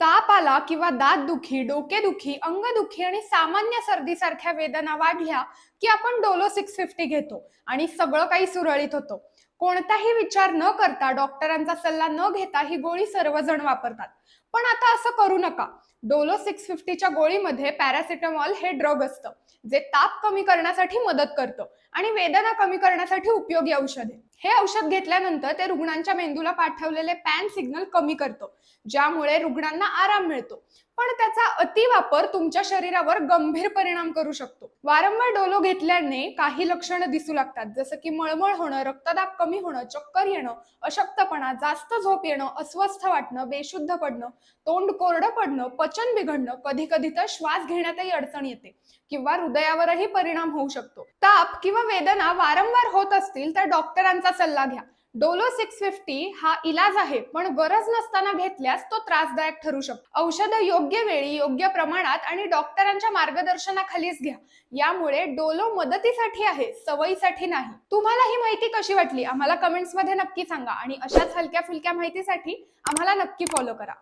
ताप आला किंवा दात दुखी डोकेदुखी अंगदुखी आणि सामान्य सर्दीसारख्या वेदना वाढल्या की आपण डोलो सिक्स फिफ्टी घेतो आणि सगळं काही सुरळीत होतो. कोणताही विचार न करता डॉक्टरांचा सल्ला न घेता ही गोळी सर्वजण वापरतात. पण आता असं करू नका. डोलो सिक्स फिफ्टीच्या गोळीमध्ये पॅरासिटामॉल हे ड्रग असतं जे ताप कमी करण्यासाठी मदत करतं आणि वेदना कमी करण्यासाठी उपयोगी औषध. आहे हे औषध घेतल्यानंतर ते रुग्णांच्या मेंदूला पाठवलेले पॅन सिग्नल कमी करतो ज्यामुळे रुग्णांना आराम मिळतो. पण त्याचा अतिवापर तुमच्या शरीरावर गंभीर परिणाम करू शकतो. वारंवार डोलो घेतल्याने काही लक्षणं दिसू लागतात. जसं की मळमळ होणं रक्तदाब कमी होणं चक्कर येणं अशक्तपणा जास्त झोप येणं अस्वस्थ वाटणं बेशुद्ध पडणं तोंड कोरडं पडणं पचन बिघडणं कधी कधी तर श्वास घेण्यातही अडचण येते किंवा हृदयावरही परिणाम होऊ शकतो. ताप किंवा वेदना वारंवार होत असतील तर डॉक्टरांचा सल्ला घ्या. डोलो सिक्स फिफ्टी हा इलाज आहे पण गरज नसताना घेतल्यास तो त्रासदायक ठरू शकतो. औषधं योग्य वेळी योग्य प्रमाणात आणि डॉक्टरांच्या मार्गदर्शनाखालीच घ्या. यामुळे डोलो मदतीसाठी आहे सवयीसाठी नाही. तुम्हाला ही माहिती कशी वाटली? आम्हाला कमेंट्समध्ये नक्की सांगा आणि अशाच हलक्या फुलक्या माहितीसाठी आम्हाला नक्की फॉलो करा.